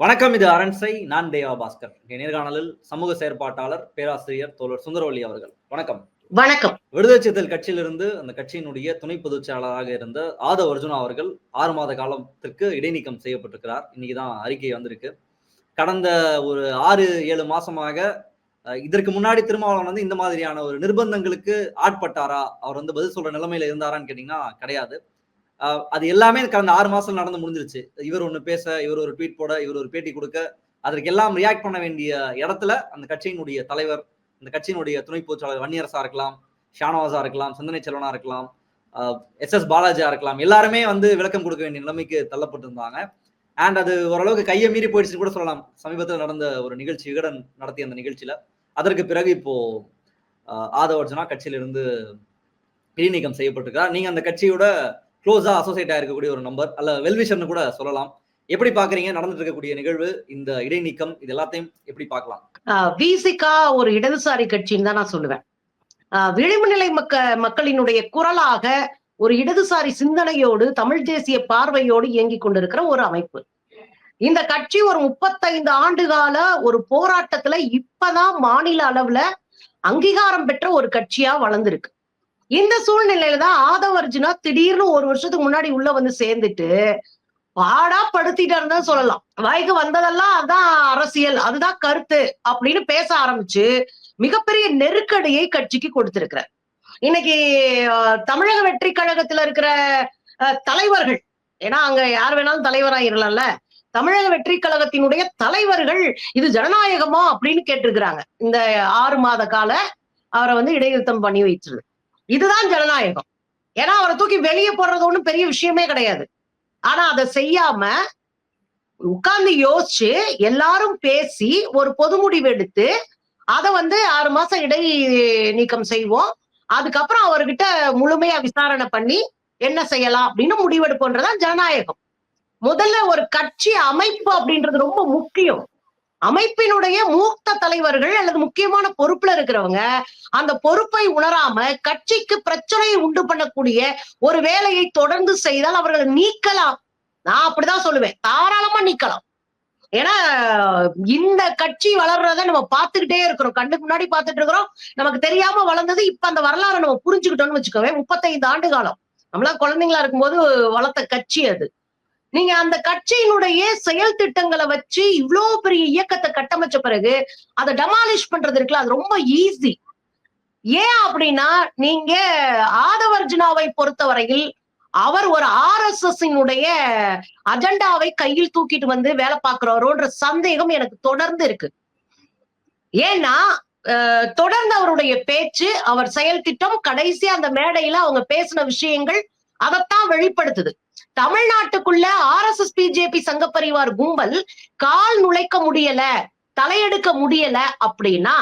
வணக்கம் இது அரண்சை நான் தேவா பாஸ்கர். நேர்காணலில் சமூக செயற்பாட்டாளர் பேராசிரியர் தோழர் சுந்தரவல்லி அவர்கள். வணக்கம். வணக்கம். விடுதலை சிறுத்தைகள் கட்சியிலிருந்து அந்த கட்சியினுடைய துணை பொதுச் செயலாளராக இருந்த ஆதவ் அர்ஜுனா அவர்கள் ஆறு மாத காலத்திற்கு இடைநீக்கம் செய்யப்பட்டிருக்கிறார். இன்னைக்குதான் அறிக்கை வந்திருக்கு. கடந்த ஒரு ஆறு ஏழு மாசமாக இதற்கு முன்னாடி திருமாவளவன் வந்து இந்த மாதிரியான ஒரு நிர்பந்தங்களுக்கு ஆட்பட்டாரா? அவர் வந்து பதில் சொல்ற நிலைமையில இருந்தாரான்னு கேட்டீங்கன்னா கிடையாது. அது எல்லாமே கடந்த ஆறு மாசம் நடந்து முடிஞ்சிருச்சு. இவர் ஒண்ணு பேச இவர் ஒரு ட்வீட் போட இவர் ஒரு பேட்டி கொடுக்க அதற்கு எல்லாம் ரியாக்ட் பண்ண வேண்டிய இடத்துல அந்த கட்சியினுடைய தலைவர் அந்த கட்சியினுடைய துணை பொதுச்சாளர் வன்னியரசா இருக்கலாம் ஷானவாசா இருக்கலாம் சிந்தனை செல்வனா இருக்கலாம் எஸ் எஸ் பாலாஜியா இருக்கலாம் எல்லாருமே வந்து விளக்கம் கொடுக்க வேண்டிய நிலைமைக்கு தள்ளப்பட்டிருந்தாங்க. அண்ட் அது ஓரளவுக்கு கையை மீறி போயிடுச்சுன்னு கூட சொல்லலாம். சமீபத்தில் நடந்த ஒரு நிகழ்ச்சி விகடன் நடத்திய அந்த நிகழ்ச்சியில. அதற்கு பிறகு இப்போ ஆஹ், ஆதவ அர்ஜுனா கட்சியிலிருந்து இடைநீக்கம் செய்யப்பட்டிருக்கிறார். நீங்க அந்த கட்சியோட க்ளோஸாக அசோசியேட் ஆயிருக்கக்கூடிய ஒரு நம்பர் அல்ல வெல்விஷர்னு கூட சொல்லலாம். எப்படி பாக்குறீங்க நடந்துட்டு இருக்கக்கூடிய நிகழ்வு இந்த இடைநீக்கம் இது எல்லாத்தையும் எப்படி பார்க்கலாம்? விசிகா ஒரு இடதுசாரி கட்சின்னு தான் நான் சொல்லுவேன். ஆஹ் விளிம்பு நிலை மக்க மக்களினுடைய குரலாக ஒரு இடதுசாரி சிந்தனையோடு தமிழ் தேசிய பார்வையோடு இயங்கிக் கொண்டிருக்கிற ஒரு அமைப்பு. இந்த கட்சி ஒரு முப்பத்தைந்து ஆண்டு கால ஒரு போராட்டத்துல இப்பதான் மாநில அளவுல அங்கீகாரம் பெற்ற ஒரு கட்சியா வளர்ந்திருக்கு. இந்த சூழ்நிலையில தான் ஆதவ அர்ஜுனா திடீர்னு ஒரு வருஷத்துக்கு முன்னாடி உள்ள வந்து சேர்ந்துட்டு பாடா படுத்திட்டாருன்னு தான் சொல்லலாம். வாய்க்கு வந்ததெல்லாம் அதான் அரசியல் அதுதான் கருத்து அப்படின்னு பேச ஆரம்பிச்சு மிகப்பெரிய நெருக்கடியை கட்சிக்கு கொடுத்திருக்கிறார். இன்னைக்கு தமிழக வெற்றி கழகத்துல இருக்கிற அஹ், தலைவர்கள் ஏன்னா அங்க யார் வேணாலும் தலைவராயிரலாம்ல தமிழக வெற்றி கழகத்தினுடைய தலைவர்கள் இது ஜனநாயகமா அப்படின்னு கேட்டிருக்கிறாங்க. இந்த ஆறு மாத கால அவரை வந்து இடைநிறுத்தம் பண்ணி வைத்தது இதுதான் ஜனநாயகம். ஏன்னா அவரை தூக்கி வெளியே போடுறது ஒன்றும் பெரிய விஷயமே கிடையாது. ஆனா அதை செய்யாம உட்கார்ந்து யோசிச்சு எல்லாரும் பேசி ஒரு பொது முடிவு எடுத்து அதை வந்து ஆறு மாசம் இடை நீக்கம் செய்வோம். அதுக்கப்புறம் அவர்கிட்ட முழுமையா விசாரணை பண்ணி என்ன செய்யலாம் அப்படின்னு முடிவெடுப்போன்றதான் ஜனநாயகம். முதல்ல ஒரு கட்சி அமைப்பு அப்படின்றது ரொம்ப முக்கியம். அமைப்பினுடைய மூத்த தலைவர்கள் அல்லது முக்கியமான பொறுப்புல இருக்கிறவங்க அந்த பொறுப்பை உணராம கட்சிக்கு பிரச்சனையை உண்டு பண்ணக்கூடிய ஒரு வேலையை தொடர்ந்து செய்தால் அவர்களை நீக்கலாம். நான் அப்படிதான் சொல்லுவேன். தாராளமா நீக்கலாம். ஏன்னா இந்த கட்சி வளர்றத நம்ம பார்த்துக்கிட்டே இருக்கிறோம். கண்ணுக்கு முன்னாடி பார்த்துட்டு இருக்கிறோம். நமக்கு தெரியாம வளர்ந்தது இப்ப அந்த வரலாறை நம்ம புரிஞ்சுக்கிட்டோம்னு வச்சுக்கோவே முப்பத்தைந்து ஆண்டு காலம். நம்மளா குழந்தைங்களா இருக்கும்போது வளர்த்த கட்சி அது. நீங்க அந்த கட்சியினுடைய செயல் திட்டங்களை வச்சு இவ்வளவு பெரிய இயக்கத்தை கட்டமைச்ச பிறகு அதை டமாலிஷ் பண்றது இருக்குல்ல அது ரொம்ப ஈஸி ஏன் அப்படின்னா நீங்க ஆதவர்ஜுனாவை பொறுத்தவரையில் அவர் ஒரு ஆர் எஸ் எஸ் அஜெண்டாவை கையில் தூக்கிட்டு வந்து வேலை பார்க்கிறவரோன்ற சந்தேகம் எனக்கு தொடர்ந்து இருக்கு. ஏன்னா அஹ், தொடர்ந்து அவருடைய பேச்சு அவர் செயல் திட்டம் கடைசியா அந்த மேடையில அவங்க பேசின விஷயங்கள் அதைத்தான் வெளிப்படுத்துது. தமிழ்நாட்டுக்குள்ள ஆர் எஸ் எஸ் பிஜேபி சங்க பரிவார் கும்பல் கால் நுழைக்க முடியல தலையெடுக்க முடியல அப்படின்னா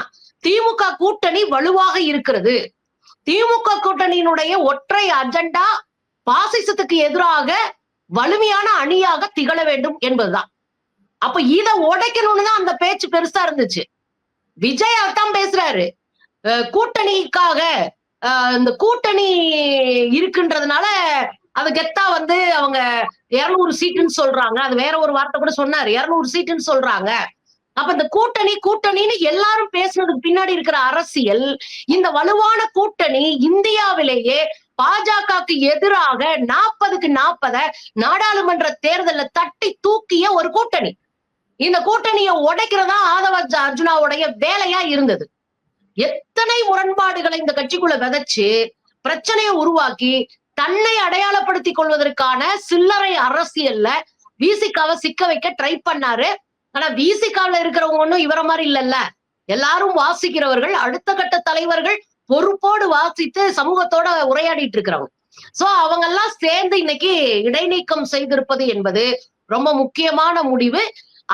திமுக கூட்டணி வலுவாக இருக்கிறது. திமுக கூட்டணியினுடைய ஒற்றை அஜெண்டா பாசிசத்துக்கு எதிராக வலிமையான அணியாக திகழ வேண்டும் என்பதுதான். அப்ப இத உடைக்கணும்னு தான் அந்த பேச்சு பெருசா இருந்துச்சு. விஜய் தான் பேசுறாரு. கூட்டணிக்காக இந்த கூட்டணி இருக்குன்றதுனால அது கெத்தா வந்து அவங்க இருநூறு சீட்டுன்னு சொல்றாங்க. அது வேற ஒரு வார்த்தை கூட சொன்னாரு. இருநூறு சீட்டுன்னு சொல்றாங்க. அப்ப இந்த கூட்டணி கூட்டணின்னு எல்லாரும் பேசுனதுக்கு பின்னாடி இருக்கிற அரசியல் இந்த வலுவான கூட்டணி இந்தியாவிலேயே பாஜகவுக்கு எதிராக நாற்பதுக்கு நாற்பத நாடாளுமன்ற தேர்தல்ல தட்டி தூக்கிய ஒரு கூட்டணி. இந்த கூட்டணியை உடைக்கிறதா ஆதவ அர்ஜுனாவுடைய வேலையா இருந்தது. எத்தனை முரண்பாடுகளை இந்த கட்சிக்குள்ள விதைச்சு பிரச்சனையை உருவாக்கி தன்னை அடையாளப்படுத்திக் கொள்வதற்கான சில்லறை அரசியல்ல விசிகாவை சிக்க வைக்க ட்ரை பண்ணாரு. ஆனா விசிகாவில இருக்கிறவங்க ஒன்றும் இவர மாதிரி இல்லல்ல. எல்லாரும் வாசிக்கிறவர்கள் அடுத்த கட்ட தலைவர்கள் பொறுப்போடு வாசித்து சமூகத்தோட உரையாடிட்டு இருக்கிறவங்க. சோ அவங்க எல்லாம் சேர்ந்து இன்னைக்கு இடைநீக்கம் செய்திருப்பது என்பது ரொம்ப முக்கியமான முடிவு.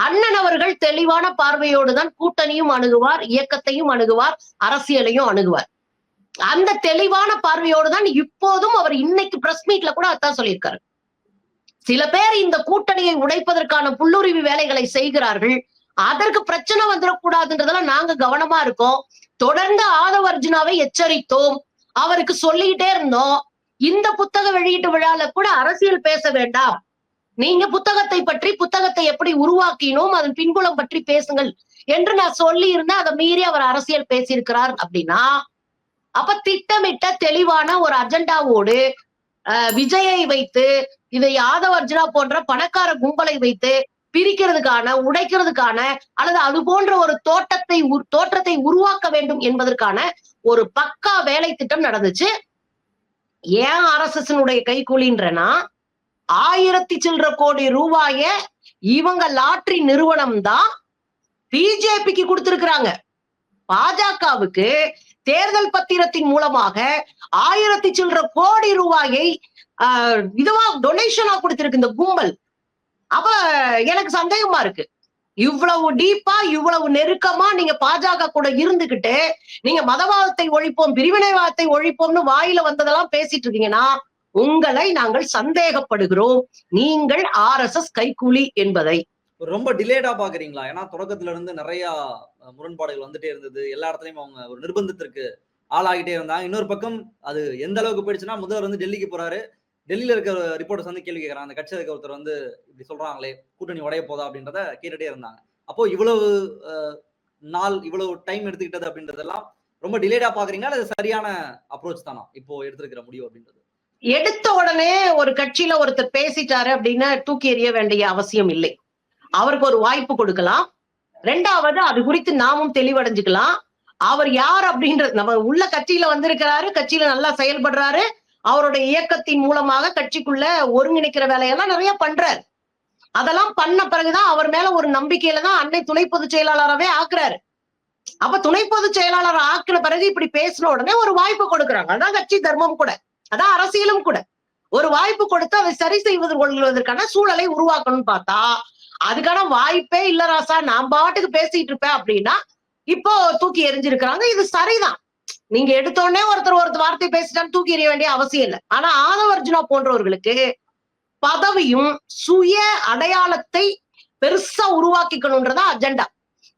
அண்ணன் அவர்கள் தெளிவான பார்வையோடு தான் கூட்டணியும் அணுகுவார் இயக்கத்தையும் அணுகுவார் அரசியலையும் அணுகுவார். அந்த தெளிவான பார்வையோடு தான் இப்போதும் அவர் இன்னைக்கு பிரஸ் மீட்ல கூட அதான் சொல்லியிருக்காரு. சில பேர் இந்த கூட்டணியை உடைப்பதற்கான புல்லுரிமை வேலைகளை செய்கிறார்கள். அதற்கு பிரச்சனை வந்துடக்கூடாதுன்றதெல்லாம் நாங்க கவனமா இருக்கோம். தொடர்ந்து ஆதவ அர்ஜுனாவை எச்சரித்தோம். அவருக்கு சொல்லிக்கிட்டே இருந்தோம். இந்த புத்தக வெளியீட்டு விழால கூட அரசியல் பேச வேண்டாம். நீங்க புத்தகத்தை பற்றி புத்தகத்தை எப்படி உருவாக்கினோம் அதன் பின்புலம் பற்றி பேசுங்கள் என்று நான் சொல்லி இருந்தேன் அதை மீறி அவர் அரசியல் பேசியிருக்கிறார் அப்படின்னா அப்ப திட்டமிட்ட தெளிவான ஒரு அஜெண்டாவோடு அஹ், விஜயை வைத்து இதை யாதவ் அர்ஜுனா போன்ற பணக்கார கும்பலை வைத்து பிரிக்கிறதுக்கான உடைக்கிறதுக்கான அல்லது அது போன்ற ஒரு தோட்டத்தை தோற்றத்தை உருவாக்க வேண்டும் என்பதற்கான ஒரு பக்கா வேலை திட்டம் நடந்துச்சு. ஏன் ஆர்எஸ்எஸ் கைகூலின்றனா ஆயிரத்தி சில்லற கோடி ரூபாய இவங்க லாட்ரி நிறுவனம் தான் பிஜேபிக்கு கொடுத்திருக்கிறாங்க. பாஜகவுக்கு தேர்தல் பத்திரத்தின் மூலமாக ஆயிரத்தி சில்லற கோடி ரூபாயை ஆஹ், இதுவா டொனேஷனா கொடுத்திருக்கு இந்த கும்பல். அப்ப எனக்கு சந்தேகமா இருக்கு. இவ்வளவு டீப்பா இவ்வளவு நெருக்கமா நீங்க பாஜக கூட இருந்துகிட்டு நீங்க மதவாதத்தை ஒழிப்போம் பிரிவினைவாதத்தை ஒழிப்போம்னு வாயில வந்ததெல்லாம் பேசிட்டு இருக்கீங்கன்னா உங்களை நாங்கள் சந்தேகப்படுகிறோம். நீங்கள் ஆர் எஸ் எஸ் கைக்கூலி என்பதை. ரொம்ப டிலேடா பாக்குறீங்களா? ஏன்னா தொடக்கத்துல இருந்து நிறைய முரண்பாடுகள் வந்துட்டே இருந்தது. எல்லா இடத்துலையும் அவங்க ஒரு நிர்பந்தத்திற்கு ஆளாகிட்டே இருந்தாங்க. இன்னொரு பக்கம் அது எந்த அளவுக்கு போயிடுச்சுன்னா முதல்வர் வந்து டெல்லிக்கு போறாரு. டெல்லியில இருக்க ரிப்போர்ட்டர்ஸ் வந்து கேள்வி கேட்கறாங்க. அந்த கட்சியில் இருக்க ஒருத்தர் வந்து இப்படி சொல்றாங்களே கூட்டணி உடைய போதா அப்படின்றத கேட்டுட்டே இருந்தாங்க. அப்போ இவ்வளவு நாள் இவ்வளவு டைம் எடுத்துக்கிட்டது அப்படின்றதெல்லாம் ரொம்ப டிலேடா பாக்குறீங்களா? அது சரியான அப்ரோச் தானா? இப்போ எடுத்திருக்கிற முடிவு அப்படின்றது. எடுத்த உடனே ஒரு கட்சியில ஒருத்தர் பேசிட்டாரு அப்படின்னா தூக்கி எறிய வேண்டிய அவசியம் இல்லை. அவருக்கு ஒரு வாய்ப்பு கொடுக்கலாம். ரெண்டாவது அது குறித்து நாமும் தெளிவடைஞ்சுக்கலாம். அவர் யார் அப்படின்றது நம்ம உள்ள கட்சியில வந்திருக்கிறாரு கட்சியில நல்லா செயல்படுறாரு அவருடைய இயக்கத்தின் மூலமாக கட்சிக்குள்ள ஒருங்கிணைக்கிற வேலையெல்லாம் நிறைய பண்றாரு. அதெல்லாம் பண்ண பிறகுதான் அவர் மேல ஒரு நம்பிக்கையில தான் அன்னை துணை பொதுச் செயலாளராகவே ஆக்குறாரு. அப்ப துணை பொதுச் செயலாளர் ஆக்கின பிறகு இப்படி பேசின உடனே ஒரு வாய்ப்பு கொடுக்குறாங்க. அதான் கட்சி தர்மம் கூட. அதான் அரசியலும் கூட. ஒரு வாய்ப்பு கொடுத்து அதை சரி செய்வது கொள்வதற்கான சூழலை உருவாக்கணும்னு பார்த்தா அதுக்கான வாய்ப்பே இல்ல ராசா. நான் பாட்டுக்கு பேசிட்டு இருப்பேன் அப்படின்னா இப்போ தூக்கி எறிஞ்சிருக்கிறாங்க. இது சரிதான். நீங்க எடுத்த உடனே ஒருத்தர் ஒருத்தர் வார்த்தை பேசிட்டான்னு தூக்கி எறிய வேண்டிய அவசியம் இல்லை. ஆனா ஆதவர்ஜுனா போன்றவர்களுக்கு பதவியும் சுய அடையாளத்தை பெருசா உருவாக்கிக்கணும்ன்றதா அஜெண்டா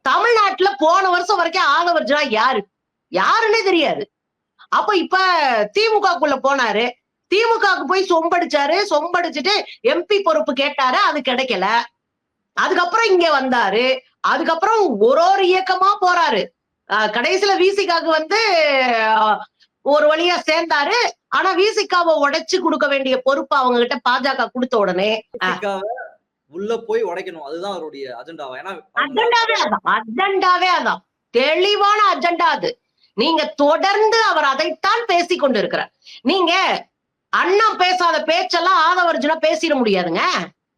தமிழ்நாட்டுல போன வருஷம் வரைக்கும் ஆதவர்ஜுனா யாரு? யாருன்னே தெரியாது. அப்ப இப்ப திமுகக்குள்ள போனாரு. திமுகவுக்கு போய் சொம்படிச்சாரு. சொம்படிச்சுட்டு எம்பி பொறுப்பு கேட்டாரு. அது கிடைக்கல. அதுக்கப்புறம் இங்க வந்தாரு. அதுக்கப்புறம் ஒரு ஒரு இயக்கமா போறாரு. கடைசியில விசிகாக்கு வந்து ஒரு வழியா சேர்ந்தாரு. ஆனா விசிகாவை உடைச்சு கொடுக்க வேண்டிய பொறுப்பு அவங்க கிட்ட பாஜக கொடுத்த உடனே உள்ள போய் உடைக்கணும். அதுதான் அவருடைய அஜெண்டாவா? ஏன்னா அஜெண்டாவே அதான். அஜெண்டாவே அதான். தெளிவான அஜெண்டா அது. நீங்க தொடர்ந்து அவர் அதைத்தான் பேசிக் கொண்டிருக்கிறார். நீங்க அண்ணா பேசாத பேச்செல்லாம் ஆதவர்ஜுனா பேசிட முடியாதுங்க.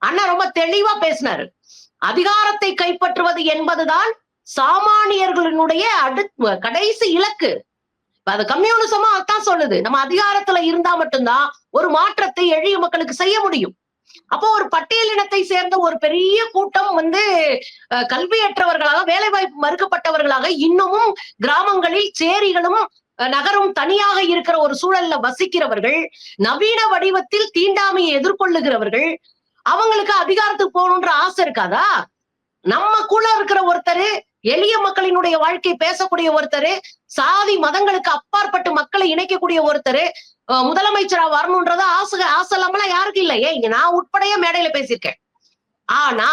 அண்ணா ரொம்ப தெளிவா பேசினாரு. அதிகாரத்தை கைப்பற்றுவது என்பதுதான் சாமானியர்களினுடைய அடு கடைசி இலக்கு. அது கம்யூனிசமா அதான் சொல்லுது. நம்ம அதிகாரத்துல இருந்தா மட்டும்தான் ஒரு மாற்றத்தை எளிய மக்களுக்கு செய்ய முடியும். அப்போ ஒரு பட்டியலினத்தை சேர்ந்த ஒரு பெரிய கூட்டம் வந்து அஹ், கல்வியற்றவர்களாக வேலைவாய்ப்பு மறுக்கப்பட்டவர்களாக இன்னமும் கிராமங்களில் சேரிகளும் அஹ், நகரும் தனியாக இருக்கிற ஒரு சூழல்ல வசிக்கிறவர்கள் நவீன வடிவத்தில் தீண்டாமையை எதிர்கொள்ளுகிறவர்கள் அவங்களுக்கு அதிகாரத்துக்கு போகணுன்ற ஆசை இருக்காதா? நம்ம கூட இருக்கிற ஒருத்தர் எளிய மக்களினுடைய வாழ்க்கை பேசக்கூடிய ஒருத்தர் சாதி மதங்களுக்கு அப்பாற்பட்டு மக்களை இணைக்கக்கூடிய ஒருத்தர் முதலமைச்சரா வரணும்ன்றத ஆசை ஆசை இல்லாமலாம் யாருக்கும் இல்லையே இங்க நான் உட்படைய மேடையில பேசியிருக்கேன். ஆனா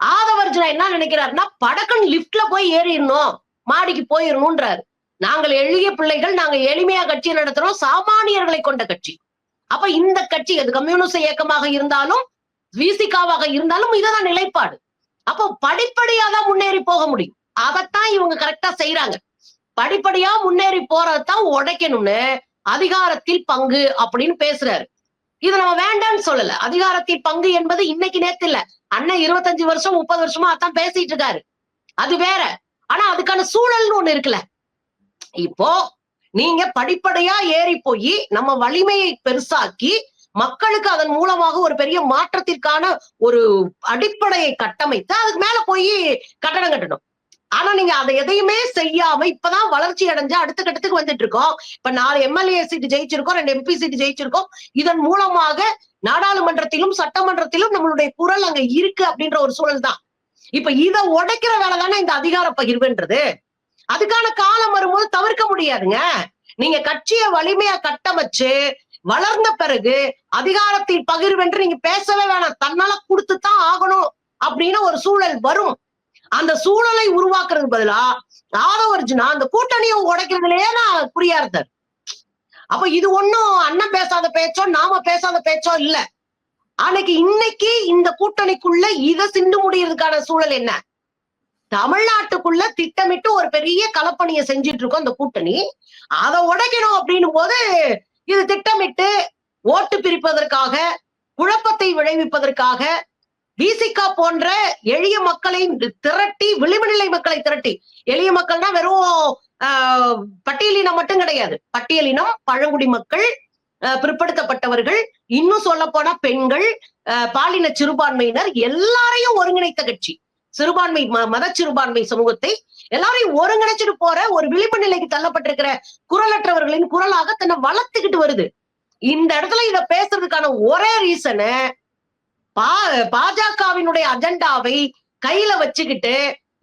ஆதவர்ஜுனா என்ன நினைக்கிறாருன்னா படக்கன் லிப்ட்ல போய் ஏறிடணும் மாடிக்கு போயிடணும்ன்றாரு நாங்கள் எளிய பிள்ளைகள் நாங்க எளிமையா கட்சி நடத்துறோம் சாமானியர்களை கொண்ட கட்சி. அப்ப இந்த கட்சி அது கம்யூனிஸ்ட் இயக்கமாக இருந்தாலும் விசிகாவாக இருந்தாலும் இதுதான் நிலைப்பாடு. அப்போ படிப்படியா தான் முன்னேறி போக முடியும். அதைத்தான் இவங்க கரெக்டா செய்யறாங்க படிப்படியா முன்னேறி போறதான் உடைக்கணும்னு அதிகாரத்தில் பங்கு அப்படின்னு பேசுறாரு. இது நம்ம வேண்டாம்னு சொல்லல. அதிகாரத்தில் பங்கு என்பது இன்னைக்கு நேத்து இல்ல. அண்ணன் இருபத்தஞ்சு வருஷம் முப்பது வருஷமா அதான் பேசிட்டு இருக்காரு. அது வேற. ஆனா அதுக்கான சூழல்னு ஒண்ணு இருக்குல்ல. இப்போ நீங்க படிப்படியா ஏறி போய் நம்ம வலிமையை பெருசாக்கி மக்களுக்கு அதன் மூலமாக ஒரு பெரிய மாற்றத்திற்கான ஒரு அடிப்படையை கட்டமைத்து அதுக்கு மேல போய் கட்டணம் கட்டணும். ஆனா நீங்க அதை எதையுமே செய்யாம இப்பதான் வளர்ச்சி அடைஞ்சு அடுத்த கட்டத்துக்கு வந்துட்டு இருக்கோம். இப்ப நாலு எம்எல்ஏ சீட்டு ஜெயிச்சிருக்கோம் ரெண்டு எம்பி சீட்டு ஜெயிச்சிருக்கோம். இதன் மூலமாக நாடாளுமன்றத்திலும் சட்டமன்றத்திலும் நம்மளுடைய குரல் அங்க இருக்கு அப்படின்ற ஒரு சூழல் தான். இப்ப இதை உடைக்கிற வேலை தானே இந்த அதிகார பகிர்வுன்றது. அதுக்கான காலம் வரும்போது தவிர்க்க முடியாதுங்க. நீங்க கட்சியை வலிமையா கட்டமைச்சு வளர்ந்த பிறகு அதிகாரத்தில் பகிர்வென்று நீங்க பேசவே வேணாம். தன்னால கொடுத்துத்தான் ஆகணும் அப்படின்னு ஒரு சூழல் வரும். அந்த சூழலை உருவாக்குறது பதிலா ஆதவர்ஜுனா அந்த கூட்டணியை உடைக்கிறதுலயே நான் குறியா இருந்தார். அப்ப இது ஒண்ணும் அண்ணன் பேசாத பேச்சோ நாம பேசாத பேச்சோ இல்ல. அன்னைக்கு இன்னைக்கு இந்த கூட்டணிக்குள்ள இதை சிண்டு முடியறதுக்கான சூழல் என்ன? தமிழ்நாட்டுக்குள்ள திட்டமிட்டு ஒரு பெரிய கலப்பணியை செஞ்சிட்டு இருக்கோம் அந்த கூட்டணி. அதை உடைக்கணும் அப்படின்னும் போது இது திட்டமிட்டு ஓட்டு பிரிப்பதற்காக குழப்பத்தை விளைவிப்பதற்காக விசிகா போன்ற எளிய மக்களை திரட்டி விளிம்புநிலை மக்களை திரட்டி. எளிய மக்கள்னா வெறும் ஆஹ், பட்டியலினம் மட்டும் கிடையாது. பட்டியலினம் பழங்குடி மக்கள் பிற்படுத்தப்பட்டவர்கள் இன்னும் சொல்ல போனா பெண்கள் ஆஹ், பாலின சிறுபான்மையினர் எல்லாரையும் ஒருங்கிணைத்த கட்சி. சிறுபான்மை ம- மத சிறுபான்மை சமூகத்தை எல்லாரையும் ஒருங்கிணைச்சிட்டு போற ஒரு விழிப்பு நிலைக்கு தள்ளப்பட்டிருக்கிற குரலற்றவர்களின் குரலாக தன்னை வளர்த்துக்கிட்டு வருது. இந்த இடத்துல இத பேசுறதுக்கான ஒரே ரீசனு பா பாஜகவினுடைய அஜெண்டாவை கையில வச்சுக்கிட்டு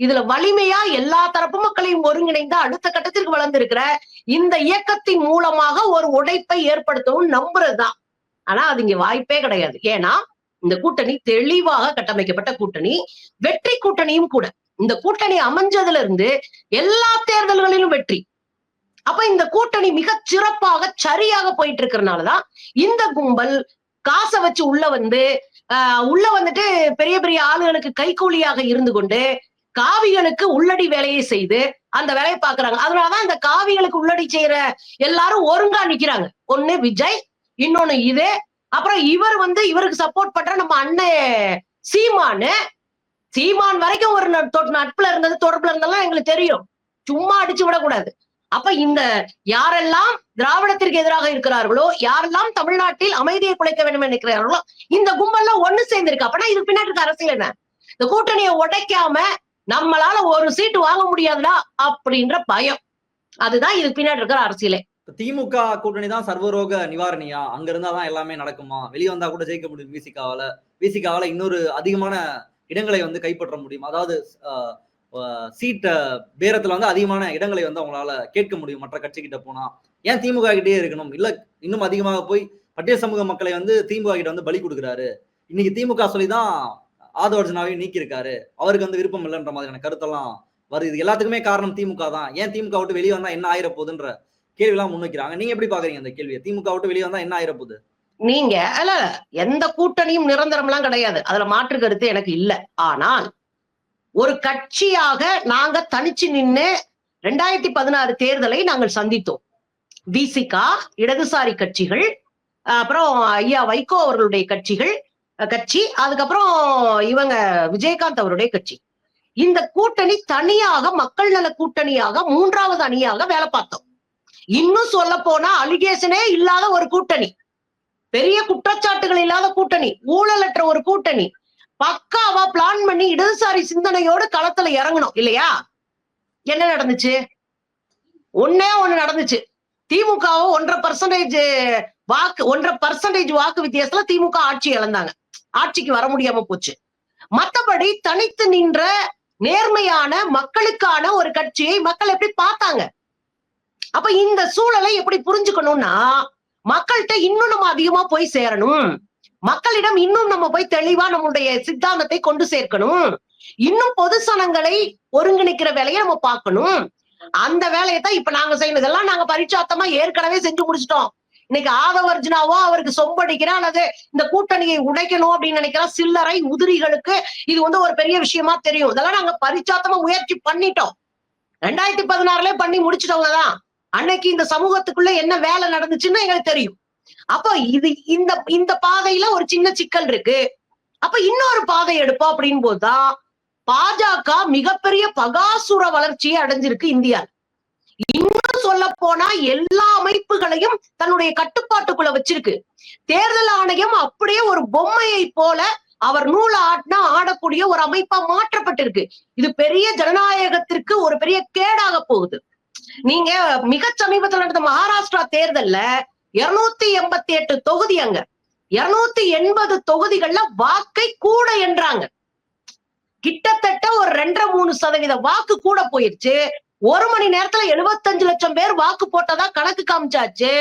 இதுல வலிமையா எல்லா தரப்பு மக்களையும் ஒருங்கிணைந்து அடுத்த கட்டத்திற்கு வளர்ந்திருக்கிற இந்த இயக்கத்தின் மூலமாக ஒரு உடைப்பை ஏற்படுத்தவும் நம்புறதுதான். ஆனா அது இங்க வாய்ப்பே கிடையாது. ஏன்னா இந்த கூட்டணி தெளிவாக கட்டமைக்கப்பட்ட கூட்டணி வெற்றி கூட்டணியும் கூட. இந்த கூட்டணி அமைஞ்சதுல இருந்து எல்லா தேர்தல்களிலும் வெற்றி. அப்ப இந்த கூட்டணி மிக சிறப்பாக சரியாக போயிட்டு இருக்கிறதுனாலதான் இந்த கும்பல் காசை வச்சு உள்ள வந்து ஆஹ் உள்ள வந்துட்டு பெரிய பெரிய ஆளுகளுக்கு கைக்கூலியாக இருந்து கொண்டு காவிகளுக்கு உள்ளடி வேலையை செய்து அந்த வேலையை பாக்குறாங்க அதனாலதான் இந்த காவிகளுக்கு உள்ளடி செய்யற எல்லாரும் ஒருங்கா நிக்கிறாங்க. ஒண்ணு விஜய் இன்னொன்னு இது. அப்புறம் இவர் வந்து இவருக்கு சப்போர்ட் பண்ற நம்ம அண்ணன் சீமானு சீமான் வரைக்கும் ஒரு நட்- நட்புல இருந்தது தொடர்புல இருந்தெல்லாம் எங்களுக்கு தெரியும். சும்மா அடிச்சு விடக்கூடாது. அப்ப இந்த யாரெல்லாம் திராவிடத்திற்கு எதிராக இருக்கிறார்களோ யாரெல்லாம் தமிழ்நாட்டில் அமைதியை குலைக்க வேண்டும் நினைக்கிறார்களோ இந்த கும்பல்லாம் ஒண்ணு சேர்ந்திருக்கு. அப்பனா இதுக்கு பின்னாடி இருக்க அரசியல் என்ன? இந்த கூட்டணியை உடைக்காம நம்மளால ஒரு சீட்டு வாங்க முடியாதுடா அப்படின்ற பயம். அதுதான் இதுக்கு பின்னாடி இருக்கிற அரசியலே. திமுக கூட்டணி தான் சர்வரோக நிவாரணியா? அங்க இருந்தாதான் எல்லாமே நடக்குமா? வெளியே வந்தா கூட ஜெயிக்க முடியும் விசிகாவில விசிகாவில இன்னொரு அதிகமான இடங்களை வந்து கைப்பற்ற முடியும். அதாவது சீட்டை பேரத்துல வந்து அதிகமான இடங்களை வந்து அவங்களால கேட்க முடியும். மற்ற கட்சிக்கிட்ட போனால் போனா. ஏன் திமுக கிட்டே இருக்கணும்? இல்ல இன்னும் அதிகமாக போய் பட்டியல் சமூக மக்களை வந்து திமுக கிட்ட வந்து பலி கொடுக்குறாரு. இன்னைக்கு திமுக சொல்லி தான் ஆதவர்ஜனாவையும் நீக்கியிருக்காரு. அவருக்கு வந்து விருப்பம் இல்லைன்ற மாதிரியான கருத்தெல்லாம் வருது. இது எல்லாத்துக்குமே காரணம் திமுக தான். ஏன் திமுக விட்டு வெளியே வந்தா என்ன ஆயிர போகுதுன்ற முன் முன்வைக்கிறாங்க. நீங்க எப்படி பாக்குறீங்க அந்த கேள்வியை? திமுக விட்டு வெளியே வந்தா என்ன ஆயிர போகுது நீங்க அல்ல எந்த கூட்டணியும் நிரந்தரம்லாம் கிடையாது. அதுல மாற்று கருத்து எனக்கு இல்ல. ஆனால் ஒரு கட்சியாக நாங்க தனிச்சு நின்னு ரெண்டாயிரத்தி பதினாறு தேர்தலை நாங்கள் சந்தித்தோம். விசிகா இடதுசாரி கட்சிகள் அப்புறம் ஐயா வைகோ அவர்களுடைய கட்சிகள் கட்சி அதுக்கப்புறம் இவங்க விஜயகாந்த் அவருடைய கட்சி. இந்த கூட்டணி தனியாக மக்கள் நல கூட்டணியாக மூன்றாவது அணியாக வேலை பார்த்தோம். இன்னும் சொல்ல போனா அலிகேஷனே இல்லாத ஒரு கூட்டணி. பெரிய குற்றச்சாட்டுகள் இல்லாத கூட்டணி ஊழலற்ற ஒரு கூட்டணி. பக்காவா பிளான் பண்ணி இடதுசாரி சிந்தனையோடு களத்துல இறங்கணும் இல்லையா? என்ன நடந்துச்சு? ஒன்னே ஒண்ணு நடந்துச்சு. திமுகவும் ஒன்றரை பர்சன்டேஜ் வாக்கு ஒன்றரை பர்சன்டேஜ் வாக்கு வித்தியாசத்துல திமுக ஆட்சி இழந்தாங்க. ஆட்சிக்கு வர முடியாம போச்சு. மத்தபடி தனித்து நின்ற நேர்மையான மக்களுக்கான ஒரு கட்சியை மக்கள் எப்படி பார்த்தாங்க? அப்ப இந்த சூழலை எப்படி புரிஞ்சுக்கணும்னா மக்கள்கிட்ட இன்னும் நம்ம அதிகமா போய் சேரணும். மக்களிடம் இன்னும் நம்ம போய் தெளிவா நம்மளுடைய சித்தாந்தத்தை கொண்டு சேர்க்கணும். இன்னும் பொது சனங்களை ஒருங்கிணைக்கிற வேலையை நம்ம பார்க்கணும். அந்த வேலையை தான் இப்ப நாங்க செய்யணும் இதெல்லாம் நாங்க பரிச்சாத்தமா ஏற்கனவே செஞ்சு முடிச்சிட்டோம். இன்னைக்கு ஆதவர்ஜுனாவோ அவருக்கு சொம்படிக்கிற அல்லது இந்த கூட்டணியை உடைக்கணும் அப்படின்னு நினைக்கிற சில்லறை உதிரிகளுக்கு இது வந்து ஒரு பெரிய விஷயமா தெரியும். இதெல்லாம் நாங்க பரிச்சாத்தமா முயற்சி பண்ணிட்டோம். ரெண்டாயிரத்தி பதினாறுல பண்ணி முடிச்சிட்டவங்க தான். அன்னைக்கு இந்த சமூகத்துக்குள்ள என்ன வேலை நடந்துச்சுன்னு எங்களுக்கு தெரியும். அப்ப இது இந்த இந்த பாதையில ஒரு சின்ன சிக்கல் இருக்கு. அப்ப இன்னொரு பாதை எடுப்போம் அப்படின்னு போதுதான் பாஜக மிகப்பெரிய பகாசுர வளர்ச்சியை அடைஞ்சிருக்கு இந்தியா. இன்னும் சொல்ல போனா எல்லா அமைப்புகளையும் தன்னுடைய கட்டுப்பாட்டுக்குள்ள வச்சிருக்கு. தேர்தல் ஆணையம் அப்படியே ஒரு பொம்மையை போல அவர் நூல ஆட்டினா ஆடக்கூடிய ஒரு அமைப்பா மாற்றப்பட்டிருக்கு. இது பெரிய ஜனநாயகத்திற்கு ஒரு பெரிய கேடாக போகுது. நீங்க மிக சமீபத்தில் நடந்த மகாராஷ்டிரா தேர்தல்ல இருநூத்தி எண்பத்தி எட்டு தொகுதி அங்க. இருநூத்தி எண்பது தொகுதிகள்ல வாக்கை கூட என்றாங்க. கிட்டத்தட்ட ஒரு ரெண்டரை மூணு சதவீத வாக்கு கூட போயிருச்சு. ஒரு மணி நேரத்துல எழுபத்தஞ்சு லட்சம் பேர் வாக்கு போட்டதா கணக்கு காமிச்சாச்சு.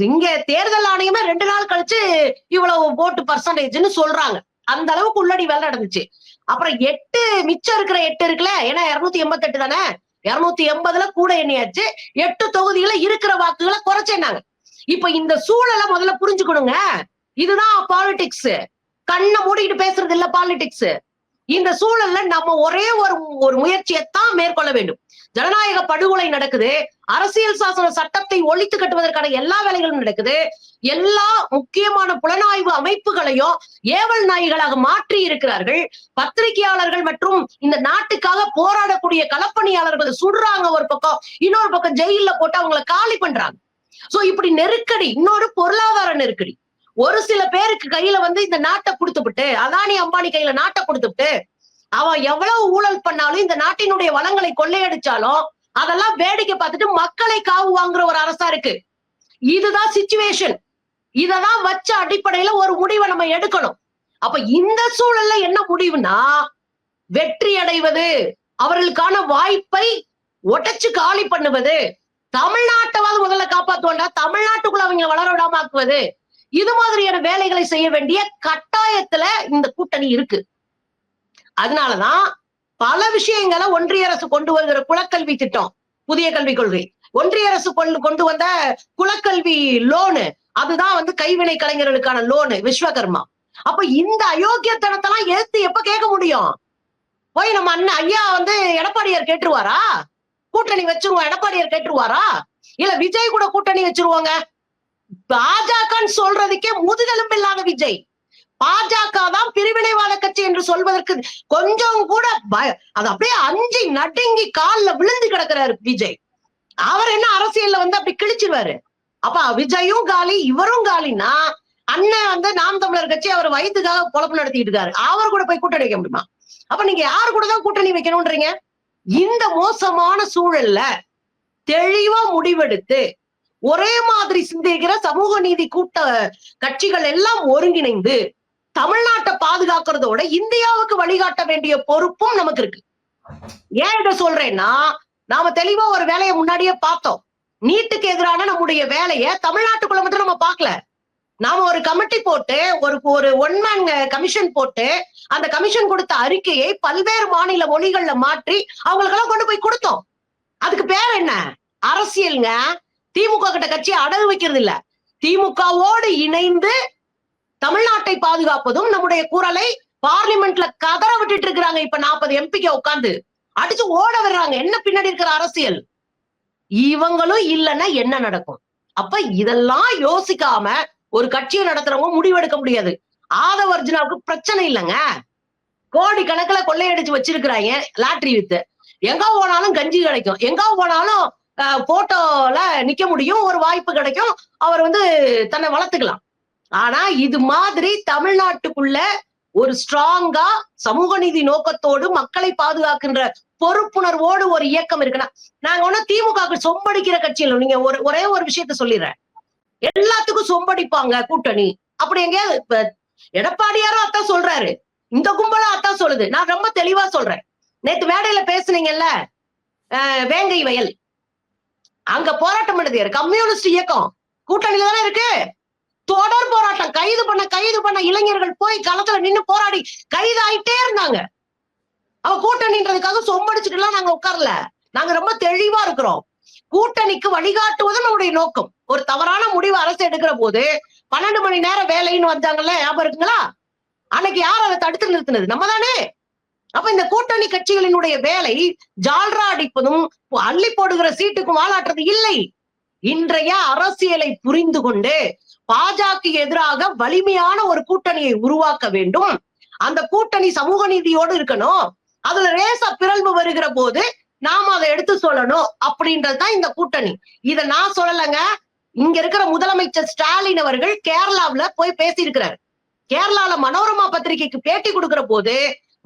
இங்க தேர்தல் ஆணையமே ரெண்டு நாள் கழிச்சு இவ்வளவு ஓட்டு பர்சன்டேஜ்னு சொல்றாங்க. அந்த அளவுக்கு உள்ளடி வேலை நடந்துச்சு. அப்புறம் எட்டு மிச்சம் இருக்கிற எட்டு இருக்குல்ல? ஏன்னா இருநூத்தி எண்பத்தி எட்டு தானே? இருநூத்தி எண்பதுல கூட எண்ணியாச்சு. எட்டு தொகுதியில இருக்கிற வாக்குகளை குறைச்சேனாங்க இப்ப இந்த சூழலை முதல்ல புரிஞ்சுக்கணுங்க. இதுதான் பாலிடிக்ஸ் கண்ணை மூடிக்கிட்டு பேசுறது இல்ல பாலிடிக்ஸ் இந்த சூழல்ல நம்ம ஒரே ஒரு ஒரு முயற்சியைத்தான் மேற்கொள்ள வேண்டும். ஜனநாயக படுகொலை நடக்குது. அரசியல் சாசன சட்டத்தை ஒழித்து கட்டுவதற்கான எல்லா வேலைகளும் நடக்குது. எல்லா முக்கியமான புலனாய்வு அமைப்புகளையும் ஏவல் நாய்களாக மாற்றி இருக்கிறார்கள். பத்திரிகையாளர்கள் மற்றும் இந்த நாட்டுக்காக போராடக்கூடிய களப்பணியாளர்களை சுடுறாங்க ஒரு பக்கம் இன்னொரு பக்கம் ஜெயில்ல போட்டு அவங்களை காலி பண்றாங்க. சோ இப்படி நெருக்கடி இன்னொரு பொருளாதார நெருக்கடி. ஒரு சில பேருக்கு கையில வந்து இந்த நாட்டை கொடுத்துவிட்டு அதானி அம்பானி கையில நாட்டை கொடுத்துவிட்டு அவன் எவ்வளவு ஊழல் பண்ணாலும் இந்த நாட்டினுடைய வளங்களை கொள்ளையடிச்சாலும் அதெல்லாம் வேடிக்கை பார்த்துட்டு மக்களை காவு வாங்குற ஒரு அரசா இருக்கு. இதுதான் சிச்சுவேஷன் இததான் வச்ச அடிப்படையில ஒரு முடிவை நம்ம எடுக்கணும். அப்ப இந்த சூழல்ல என்ன முடிவுனா வெற்றி அடைவது அவர்களுக்கான வாய்ப்பை உடைச்சு காலி பண்ணுவது தமிழ்நாட்டைவாது முதல்ல காப்பாத்துவோம்டா தமிழ்நாட்டுக்குள்ள அவங்க வளர விடாம ஆக்குவது. இது மாதிரியான வேலைகளை செய்ய வேண்டிய கட்டாயத்துல இந்த கூட்டணி இருக்கு. அதனாலதான் பல விஷயங்களை ஒன்றிய அரசு கொண்டு வருகிற குலக்கல்வி திட்டம் புதிய கல்விக் கொள்கை. ஒன்றிய அரசு கொண்டு கொண்டு வந்த குலக்கல்வி லோனு அதுதான் வந்து கைவினை கலைஞர்களுக்கான லோனு விஸ்வகர்மா. அப்ப இந்த அயோக்கியத்தனத்தெல்லாம் எடுத்து எப்ப கேட்க முடியும்? போய் நம்ம அண்ணன் ஐயா வந்து எடப்பாடியார் கேட்டுருவாரா? கூட்டணி வச்சிருவோம் எடப்பாடியார் கேட்டுருவாரா? இல்ல விஜய் கூட கூட்டணி வச்சிருவாங்க? பாஜகன்னு சொல்றதுக்கே முதுகெலும்பு இல்லாத விஜய். பாஜக தான் பிரிவினைவாத கட்சி என்று சொல்வதற்கு கொஞ்சம் கூட அது அப்படியே அஞ்சி நடுங்கி கால்ல விழுந்து கிடக்குறாரு விஜய். அவர் என்ன அரசியல்ல வந்து அப்படி கிழிச்சிருவாரு? அப்ப விஜயும் காலி இவரும் காலினா அண்ணன் வந்து நாம் தமிழர் கட்சி அவர் வயிற்றுக்காக பொழப்பு நடத்திட்டு இருக்காரு. அவர் கூட போய் கூட்டணி வைக்க முடியுமா? அப்ப நீங்க யார் கூட தான் கூட்டணி வைக்கணும்ன்றீங்க இந்த மோசமான சூழல்ல தெளிவா முடிவெடுத்து ஒரே மாதிரி சிந்திக்கிற சமூக நீதி கூட்ட கட்சிகள் எல்லாம் ஒருங்கிணைந்து தமிழ்நாட்டை பாதுகாக்கிறதோட இந்தியாவுக்கு வழிகாட்ட வேண்டிய பொறுப்பும் நமக்கு இருக்கு. ஏன் இதை சொல்றேன்னா நாம தெளிவா ஒரு வேலையை முன்னாடியே பார்த்தோம். நீட்டுக்கு எதிரான நம்முடைய வேலையை தமிழ்நாட்டுக்குள்ள மட்டும் நம்ம பார்க்கல. நாம ஒரு கமிட்டி போட்டு ஒரு ஒரு ஒன் மேன் கமிஷன் போட்டு அந்த கமிஷன் கொடுத்த அறிக்கையை பல்வேறு மாநில மொழிகள்ல மாற்றி அவங்களுக்கெல்லாம் கொண்டு போய் கொடுத்தோம். அதுக்கு பேர் என்ன? அரசியல்ங்க. திமுக கிட்ட கட்சி அடகு வைக்கிறது இல்ல திமுகவோடு இணைந்து தமிழ்நாட்டை பாதுகாப்பதும் நம்முடைய குரலை பார்லிமெண்ட்ல கதற விட்டுட்டு இருக்கிறாங்க இப்ப நாற்பது எம்பிக்கு உட்கார்ந்து. அடிச்சு ஓட வர்றாங்க. என்ன பின்னாடி இருக்கிற அரசியல்? இவங்களும் இல்லைன்னா என்ன நடக்கும்? அப்ப இதெல்லாம் யோசிக்காம ஒரு கட்சியை நடத்துறவங்க முடிவெடுக்க முடியாது. ஆதவர்ஜுனாவுக்கு பிரச்சனை இல்லைங்க. கோடி கணக்குல கொள்ளையடிச்சு வச்சிருக்கிறாங்க லாட்ரி வித்து. எங்க போனாலும் கஞ்சி கிடைக்கும். எங்க போனாலும் போட்டோல நிக்க முடியும். ஒரு வாய்ப்பு கிடைக்கும். அவர் வந்து தன்னை வளர்த்துக்கலாம். ஆனா இது மாதிரி தமிழ்நாட்டுக்குள்ள ஒரு ஸ்ட்ராங்கா சமூக நீதி நோக்கத்தோடு மக்களை பாதுகாக்கின்ற பொறுப்புணர்வோடு ஒரு இயக்கம் இருக்குன்னா நாங்க ஒன்னும் திமுக சொம்படிக்கிற கட்சியில் நீங்க ஒரு ஒரே ஒரு விஷயத்த சொல்லிடுறேன். எல்லாத்துக்கும் சொம்படிப்பாங்க கூட்டணி. அப்படி எங்கேயாவது இப்ப எடப்பாடியாரும் அதான் சொல்றாரு. இந்த கும்பலும் அதான் சொல்லுது. நான் ரொம்ப தெளிவா சொல்றேன். நேத்து மேடையில பேசுனீங்கல்ல வேங்கை வயல். அங்க போராட்டம் பண்ணது கம்யூனிஸ்ட் இயக்கம். கூட்டணியில தானே இருக்கு. தொடர் போராட்டம் கைது பண்ண கைது பண்ண இளைஞர்கள் போய் களத்துல நின்னு போராடி கைது ஆயிட்டே இருந்தாங்க. அவ கூட்டணின்றதுக்காக சொம்படிச்சுட்டு எல்லாம் நாங்க உட்காரல. நாங்க ரொம்ப தெளிவா இருக்கிறோம். கூட்டணிக்கு வழிகாட்டுவது நம்முடைய நோக்கம். ஒரு தவறான முடிவு அரசு எடுக்கிற போது பன்னெண்டு மணி நேரம் வேலைன்னு வந்தாங்கல்ல ஞாபகம் இருக்குங்களா? அன்னைக்கு யார் அதை தடுத்து நிறுத்தினது? நம்ம தானே அப்ப இந்த கூட்டணி கட்சிகளினுடைய வேலை ஜால்ரா அடிப்பதும் அள்ளி போடுகிற சீட்டுக்கும் வாழாட்டுறது இல்லை. இன்றைய அரசியலை புரிந்து கொண்டு பாஜக எதிராக வலிமையான ஒரு கூட்டணியை உருவாக்க வேண்டும். அந்த கூட்டணி சமூக நீதியோடு இருக்கணும். அதுல ரேசா பிறழ்வு வருகிற போது நாம அதை எடுத்து சொல்லணும் அப்படின்றதுதான் இந்த கூட்டணி. இத நான் சொல்லலைங்க. இங்க இருக்கிற முதலமைச்சர் ஸ்டாலின் அவர்கள் கேரளாவுல போய் பேசியிருக்கிறார். கேரளால மனோரமா பத்திரிகைக்கு பேட்டி கொடுக்கிற போது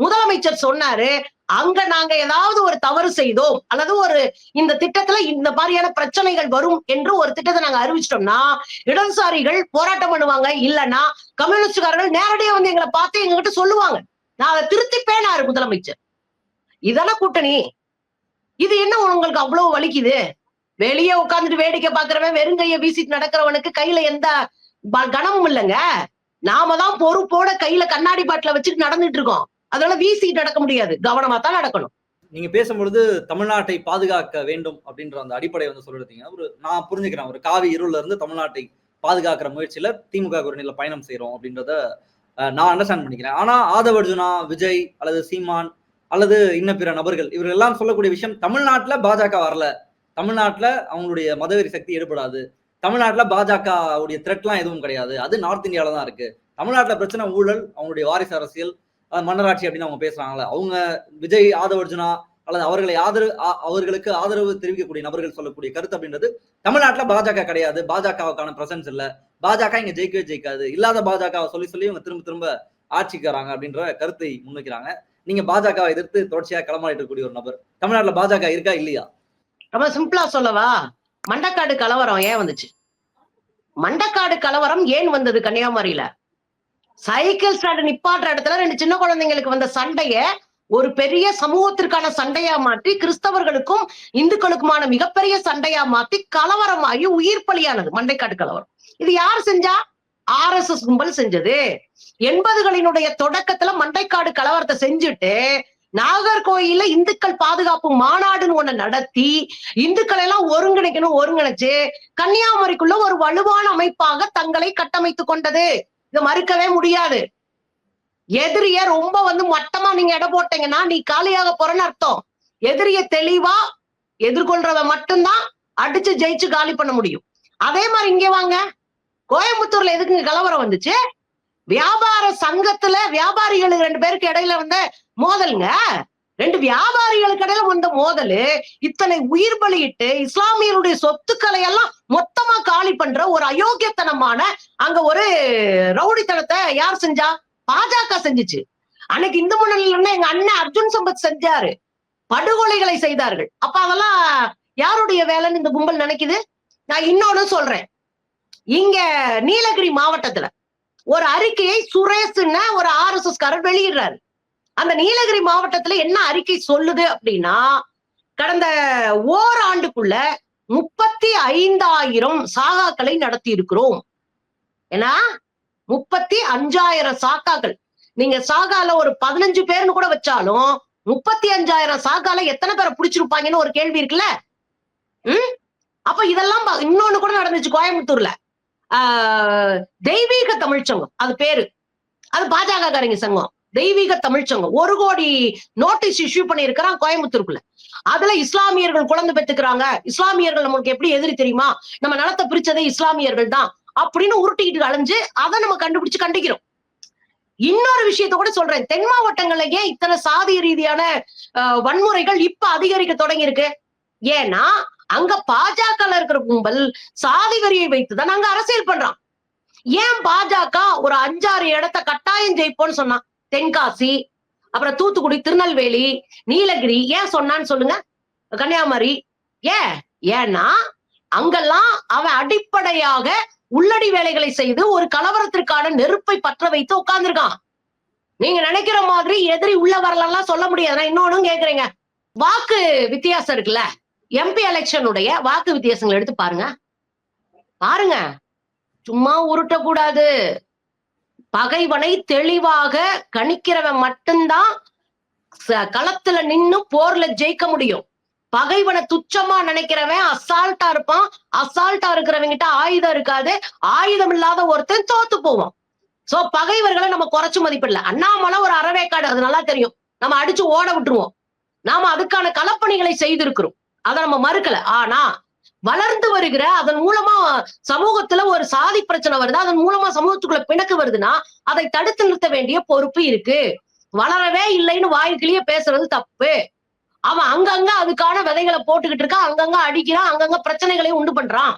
முதலமைச்சர் சொன்னாரு அங்க நாங்க ஏதாவது ஒரு தவறு செய்தோம் அல்லது ஒரு இந்த திட்டத்துல இந்த மாதிரியான பிரச்சனைகள் வரும் என்று ஒரு திட்டத்தை நாங்க அறிவிச்சிட்டோம்னா இடதுசாரிகள் போராட்டம் பண்ணுவாங்க இல்லைன்னா கம்யூனிஸ்டுக்காரர்கள் நேரடியா வந்து எங்களை பார்த்து எங்ககிட்ட சொல்லுவாங்க. நான் அதை திருத்திப்பேனாரு முதலமைச்சர். இதான கூட்டணி. இது என்ன உங்களுக்கு அவ்வளவு வலிக்குது? வெளியே உட்காந்துட்டு வேடிக்கை பாக்குறவன் வெறுங்கைய வீசிட்டு நடக்கிறவனுக்கு கையில எந்த கனமும் இல்லைங்க. நாம தான் பொறுப்போட கையில கண்ணாடி பாட்டில வச்சுட்டு நடந்துட்டு இருக்கோம். அதனால வீசிட்டு நடக்க முடியாது. கவனமா தான் நடக்கணும். நீங்க பேசும்பொழுது தமிழ்நாட்டை பாதுகாக்க வேண்டும் அப்படின்ற அந்த அடிப்படையை வந்து சொல்லிருந்தீங்க ஒரு நான் புரிஞ்சுக்கிறேன். ஒரு காவி இருள்ல இருந்து தமிழ்நாட்டை பாதுகாக்கிற முயற்சியில திமுக கூட்டணியில பயணம் செய்யறோம் அப்படின்றத நான் அண்டர்ஸ்டாண்ட் பண்ணிக்கிறேன். ஆனா ஆதவர்ஜுனா விஜய் அல்லது சீமான் அல்லது இன்ன பிற நபர்கள் இவர்கள் எல்லாம் சொல்லக்கூடிய விஷயம் தமிழ்நாட்டுல பாஜக வரல. தமிழ்நாட்டுல அவங்களுடைய மதவெறி சக்தி ஏற்படாது தமிழ்நாட்டுல பாஜகவுடைய த்ரெட்லாம் எதுவும் கிடையாது. அது நார்த் இந்தியாவில தான் இருக்கு. தமிழ்நாட்டுல பிரச்சனை ஊழல் அவங்களுடைய வாரிசு அரசியல் மன்னராட்சி அப்படின்னு அவங்க பேசுறாங்கல்ல. அவங்க விஜய் ஆதவர்ஜுனா அல்லது அவர்களை ஆதரவு அவர்களுக்கு ஆதரவு தெரிவிக்கக்கூடிய நபர்கள் சொல்லக்கூடிய கருத்து அப்படின்றது தமிழ்நாட்டுல பாஜக கிடையாது. பாஜகவுக்கான பிரசன்ஸ் இல்ல. பாஜக இங்க ஜெயிக்கவே ஜெயிக்காது. இல்லாத பாஜகவை சொல்லி சொல்லி இவங்க திரும்ப திரும்ப ஆட்சிக்கு வராங்க அப்படின்ற கருத்தை முன்வைக்கிறாங்க. நீங்க பாஜகவை எதிர்த்து தொடர்ச்சியா களமாடிட்டு இருக்கக்கூடிய ஒரு நபர். தமிழ்நாட்டுல பாஜக இருக்கா இல்லையா? ரொம்ப சிம்பிளா சொல்லவா? மண்டக்காடு கலவரம் ஏன் வந்துச்சு? மண்டக்காடு கலவரம் ஏன் வந்தது கன்னியாகுமரியில? சைக்கிள் ஸ்டாண்ட் நிப்பாட்டுற இடத்துல ரெண்டு சின்ன குழந்தைங்களுக்கு வந்த சண்டைய ஒரு பெரிய சமூகத்திற்கான சண்டையா மாற்றி கிறிஸ்தவர்களுக்கும் இந்துக்களுக்குமான மிகப்பெரிய சண்டையா மாத்தி கலவரமாகி உயிர் பலியானது. மண்டைக்காடு கலவரம். இது யார் செஞ்சா? ஆர் எஸ் எஸ் கும்பல் செஞ்சது. எண்பதுகளினுடைய தொடக்கத்துல மண்டைக்காடு கலவரத்தை செஞ்சுட்டு நாகர்கோயில்ல இந்துக்கள் பாதுகாப்பு மாநாடுன்னு ஒண்ணு நடத்தி இந்துக்களை எல்லாம் ஒருங்கிணைக்கணும் ஒருங்கிணைச்சு கன்னியாகுமரிக்குள்ள ஒரு வலுவான அமைப்பாக தங்களை கட்டமைத்து கொண்டது. இதை மறுக்கவே முடியாது. எதிரிய ரொம்ப வந்து மட்டமா நீங்க எடை போட்டீங்கன்னா நீ காலியாக போறன்னு அர்த்தம். எதிரிய தெளிவா எதிர்கொள்றவன் மட்டும்தான் அடிச்சு ஜெயிச்சு காலி பண்ண முடியும். அதே மாதிரி இங்க வாங்க. கோயம்புத்தூர்ல எதுக்குங்க கலவரம் வந்துச்சு? வியாபார சங்கத்துல வியாபாரிகளுக்கு ரெண்டு பேருக்கு இடையில வந்த மோதலுங்க. ரெண்டு வியாபாரிகளுக்கு இடையில வந்த மோதலு இத்தனை உயிர் பலியிட்டு இஸ்லாமியருடைய சொத்துக்களை எல்லாம் மொத்தமா காலி பண்ற ஒரு அயோக்கியத்தனமான அங்க ஒரு ரவுடித்தனத்தை யார் செஞ்சா? பாஜக செஞ்சுச்சு. அன்னைக்கு இந்து முன்னணியில எங்க அண்ணன் அர்ஜுன் சம்பத் செஞ்சாரு. படுகொலைகளை செய்தார்கள். அப்ப அதெல்லாம் யாருடைய வேலைன்னு இந்த கும்பல் நினைக்குது? நான் இன்னொன்னு சொல்றேன். இங்க நீலகிரி மாவட்டத்துல ஒரு அறிக்கையை சுரேஷ்ன ஒரு ஆர் எஸ் எஸ் காரர் வெளியிடுறாரு. அந்த நீலகிரி மாவட்டத்துல என்ன அறிக்கை சொல்லுது அப்படின்னா கடந்த ஓராண்டுக்குள்ள முப்பத்தி ஐந்தாயிரம் சாகாக்களை நடத்தி இருக்கிறோம் ஏன்னா முப்பத்தி அஞ்சாயிரம் சாக்காக்கள். நீங்க சாகால ஒரு பதினஞ்சு பேர்னு கூட வச்சாலும் முப்பத்தி அஞ்சாயிரம் சாக்கால எத்தனை பேரை பிடிச்சிருப்பாங்கன்னு ஒரு கேள்வி இருக்குல்ல? ம்? அப்ப இதெல்லாம் இன்னொன்னு கூட நடந்துச்சு கோயம்புத்தூர்ல. ஆஹ் தெய்வீக தமிழ்ச்சங்கம் அது பேரு. அது பாஜக காரங்க சங்கம். தெய்வீக தமிழ்ச்சங்கம் ஒரு கோடி நோட்டீஸ் இஷ்யூ பண்ணியிருக்கிறான் கோயம்புத்தூருக்குள்ள. அதுல இஸ்லாமியர்கள் குழந்தை பெற்றுக்கிறாங்க. இஸ்லாமியர்கள் நம்மளுக்கு எப்படி எதிரி தெரியுமா? நம்ம நிலத்தை பிரிச்சதே இஸ்லாமியர்கள் தான் அப்படின்னு உருட்டிக்கிட்டு அலைஞ்சு அதை நம்ம கண்டுபிடிச்சு கண்டிக்கிறோம். இன்னொரு விஷயத்த கூட சொல்றேன். தென் மாவட்டங்கள்ல ஏன் இத்தனை சாதி ரீதியான வன்முறைகள் இப்ப அதிகரிக்க தொடங்கி இருக்கு ஏன்னா அங்க பாஜக இருக்கிற கும்பல் சாதி வரியை வைத்துதான் அங்க அரசியல் பண்றான். ஏன் பாஜக ஒரு அஞ்சாறு இடத்த கட்டாயம் ஜெயிப்போம்னு சொன்னான்? தென்காசி அப்புறம் தூத்துக்குடி திருநெல்வேலி நீலகிரி. ஏன் சொன்னான்னு சொல்லுங்க? கன்னியாகுமரி. ஏன்? ஏன்னா அங்கெல்லாம் அவன் அடிப்படையாக உள்ளடி வேலைகளை செய்து ஒரு கலவரத்திற்கான நெருப்பை பற்ற வைத்து உட்கார்ந்துருக்கான். நீங்க நினைக்கிற மாதிரி எதிரி உள்ள வரலாம் சொல்ல முடியாது. இன்னொன்னு கேக்குறீங்க. வாக்கு வித்தியாசம் இருக்குல்ல? எம்பி எலெக்ஷனுடைய வாக்கு வித்தியாசங்களை எடுத்து பாருங்க. பாருங்க. சும்மா உருட்டக்கூடாது. பகைவனை தெளிவாக கணிக்கிறவன் மட்டும்தான் ச- களத்துல நின்னு போர்ல ஜெயிக்க முடியும். பகைவனை துச்சமா நினைக்கிறவன் அசால்ட்டா இருப்பான். அசால்ட்டா இருக்கிறவங்கிட்ட ஆயுதம் இருக்காது. ஆயுதம் இல்லாத ஒருத்தன் தோத்து போவான். சோ பகைவர்களை நம்ம குறைச்சு மதிப்பிடல. அண்ணாமலை ஒரு அறவேக்காடு அது நல்லா தெரியும். நம்ம அடிச்சு ஓட விட்டுருவோம். நாம அதுக்கான களப்பணிகளை செய்திருக்கிறோம். அதை நம்ம மறுக்கல. ஆனா வளர்ந்து வருகிற அதன் மூலமா சமூகத்துல ஒரு சாதி பிரச்சனை வருது அதன் மூலமா சமூகத்துக்குள்ள பிணக்கு வருதுன்னா அதை தடுத்து நிறுத்த வேண்டிய பொறுப்பு இருக்கு. வளரவே இல்லைன்னு வாய்க்கிலேயே பேசுறது தப்பு. அவன் அங்கங்க அதுக்கான விதைகளை போட்டுக்கிட்டு இருக்கான் அங்கங்க அடிக்கிறான் அங்கங்க பிரச்சனைகளையும் உண்டு பண்றான்.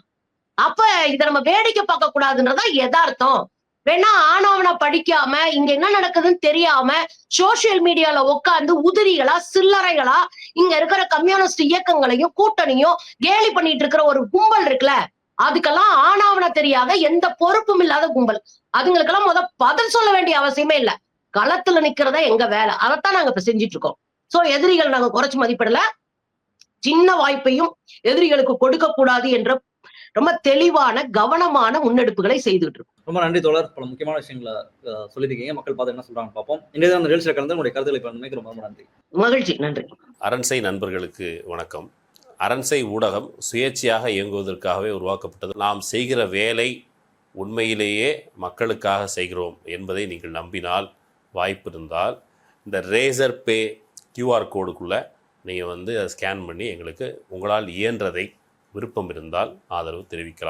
அப்ப இதை நம்ம வேடிக்கை பார்க்க கூடாதுன்றதா எதார்த்தம். வேணா ஆனவனை படிக்காம இங்க என்ன நடக்குதுன்னு தெரியாம சோசியல் மீடியால உட்காந்து உதிரிகளா சில்லறைகளா இங்க இருக்கிற கம்யூனிஸ்ட் இயக்கங்களையும் கூட்டணியும் கேலி பண்ணிட்டு இருக்கிற ஒரு கும்பல் இருக்குல்ல அதுக்கெல்லாம் ஆனாவன தெரியாத எந்த பொறுப்பும் இல்லாத கும்பல். அதுங்களுக்கெல்லாம் முத பதில் சொல்ல வேண்டிய அவசியமே இல்ல. களத்துல நிக்கிறதா எங்க வேலை. அதைத்தான் நாங்க இப்ப செஞ்சிட்டு இருக்கோம். சோ எதிரிகள் நாங்க குறைச்சு மதிப்பிடல. சின்ன வாய்ப்பையும் எதிரிகளுக்கு கொடுக்க கூடாது என்ற ரொம்ப தெளிவான கவனமான முன்னெடுப்புகளை செய்துட்டு இருக்கோம். ரொம்ப நன்றி தோழர். பல முக்கியமான விஷயங்களை சொல்லியிருக்கீங்க. மக்கள் பார்த்து என்ன சொல்றாங்க பார்ப்போம். இன்றைய அந்த நிகழ்ச்சியில் கலந்து உங்களுடைய கருத்துக்களை பகிர்ந்தமைக்கு ரொம்ப ரொம்ப நன்றி. மகிழ்ச்சி. நன்றி. அரண்சை நண்பர்களுக்கு வணக்கம். அரண்சை ஊடகம் சுயேட்சையாக இயங்குவதற்காகவே உருவாக்கப்பட்டது. நாம் செய்கிற வேலை உண்மையிலேயே மக்களுக்காக செய்கிறோம் என்பதை நீங்கள் நம்பினால் வாய்ப்பு இருந்தால் இந்த ரேசர் பே கியூஆர் கோடுக்குள்ளே நீங்கள் வந்து அதை ஸ்கேன் பண்ணி எங்களுக்கு உங்களால் இயன்றதை விருப்பம் இருந்தால் ஆதரவு தெரிவிக்கலாம்.